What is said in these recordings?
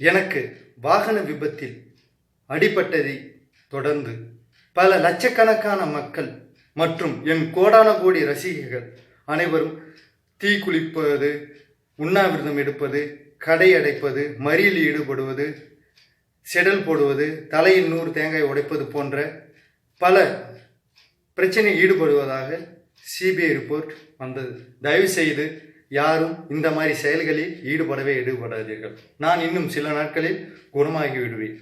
எனக்கு வாகன விபத்தில் அடிபட்டதை தொடர்ந்து பல லட்சக்கணக்கான மக்கள் மற்றும் என் கோடான கோடி ரசிகர்கள் அனைவரும் தீ குளிப்பது உண்ணாவிரதம் எடுப்பது கடை அடைப்பது மறியில் ஈடுபடுவது செடல் போடுவது தலையில் நூறு தேங்காய் உடைப்பது போன்ற பல பிரச்சனையில் ஈடுபடுவதாக சிபிஐ ரிப்போர்ட் வந்தது. தயவுசெய்து யாரும் இந்த மாதிரி செயல்களில் ஈடுபடவே ஈடுபடாதீர்கள். நான் இன்னும் சில நாட்களில் குணமாகி விடுவேன்.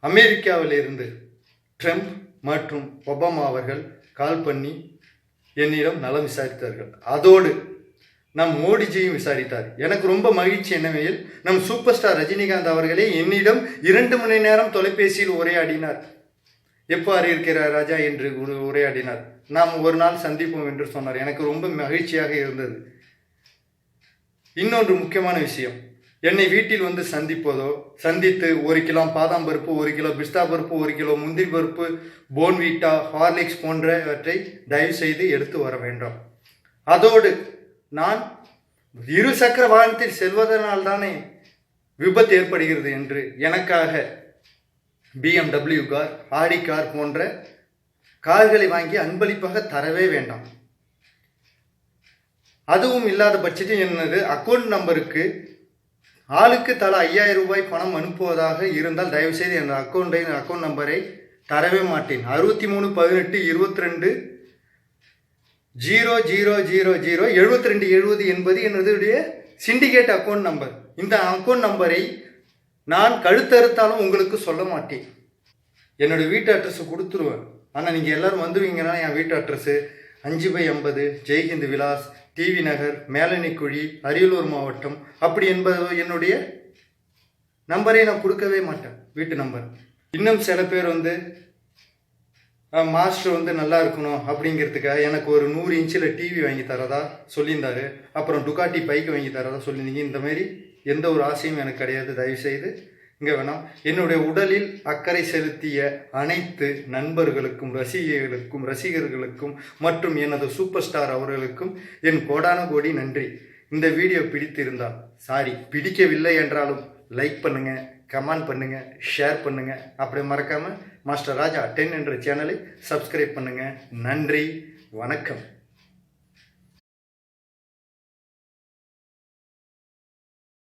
அமெரிக்காவில் இருந்து ட்ரம்ப் மற்றும் ஒபாமா அவர்கள் கால் பண்ணி என்னிடம் நலம் விசாரித்தார்கள். அதோடு நம் மோடிஜியும் விசாரித்தார். எனக்கு ரொம்ப மகிழ்ச்சி என்னவெனில் நம் சூப்பர் ஸ்டார் ரஜினிகாந்த் அவர்களே என்னிடம் இரண்டு மணி நேரம் தொலைபேசியில் உரையாடினார். எவ்வாறு இருக்கிறார் ராஜா என்று உரையாடினார். நாம் ஒரு நாள் சந்திப்போம் என்று சொன்னார். எனக்கு ரொம்ப மகிழ்ச்சியாக இருந்தது. இன்னொன்று முக்கியமான விஷயம். என்னை வீட்டில் வந்து சந்திப்பதோ சந்தித்து ஒரு கிலோ பாதாம் பருப்பு ஒரு கிலோ பிஸ்தா பருப்பு ஒரு கிலோ முந்திரி பருப்பு போன்வீட்டா ஹார்லிக்ஸ் போன்றவற்றை தயவு செய்து எடுத்து வர வேண்டாம். அதோடு நான் இரு சக்கர வாகனத்தில் செல்வதனால் தானே விபத்து ஏற்படுகிறது என்று எனக்காக பிஎம்டபிள்யூ கார் ஆடி கார் போன்ற கார்களை வாங்கி அன்பளிப்பாக தரவே வேண்டாம். அதுவும் இல்லாத பட்சத்தில் எனது அக்கௌண்ட் நம்பருக்கு ஆளுக்கு தலா ஐயாயிரம் ரூபாய் பணம் அனுப்புவதாக இருந்தால் தயவுசெய்து எனது அக்கௌண்டை அக்கௌண்ட் நம்பரை தரவே மாட்டேன். அறுபத்தி மூணு பதினெட்டு இருபத்தி ரெண்டு ஜீரோ ஜீரோ ஜீரோ ஜீரோ எழுபத்தி ரெண்டு எழுபது என்பது என்னுடைய சிண்டிகேட் அக்கௌண்ட் நம்பர் இந்த அக்கௌண்ட் நம்பரை நான் கழுத்தறுத்தாலும் உங்களுக்கு சொல்ல மாட்டேன். என்னோட வீட்டு அட்ரஸ் கொடுத்துருவேன். ஆனால் நீங்கள் எல்லாரும் வந்துருவீங்கன்னா என் வீட்டு அட்ரஸ்ஸு அஞ்சு பை ஐம்பது ஜெய்ஹிந்த் விலாஸ் டிவி நகர் மேலனிக்குழி அரியலூர் மாவட்டம். அப்படி என்பது என்னுடைய நம்பரை நான் கொடுக்கவே மாட்டேன் வீட்டு நம்பர். இன்னும் சில பேர் வந்து மாஸ்டர் வந்து நல்லா இருக்கணும் அப்படிங்கிறதுக்காக எனக்கு ஒரு நூறு இன்ச்சில் டிவி வாங்கி தரதா சொல்லியிருந்தாரு. அப்புறம் டுகாட்டி பைக் வாங்கி தரதா சொல்லியிருந்தீங்க. இந்த மாதிரி எந்த ஒரு ஆசையும் எனக்கு கிடையாது. தயவுசெய்து இங்கே வேணாம்? என்னுடைய உடலில் அக்கறை செலுத்திய அனைத்து நண்பர்களுக்கும் ரசிகர்களுக்கும் ரசிகர்களுக்கும் மற்றும் எனது சூப்பர் ஸ்டார் அவர்களுக்கும் என் கோடான கோடி நன்றி. இந்த வீடியோ பிடித்திருந்தால் சாரி பிடிக்கவில்லை என்றாலும் லைக் பண்ணுங்க கமெண்ட் பண்ணுங்க ஷேர் பண்ணுங்க. அப்படி மறக்காம மாஸ்டர் ராஜா டென் என்ற சேனலை சப்ஸ்கிரைப் பண்ணுங்க. நன்றி வணக்கம்.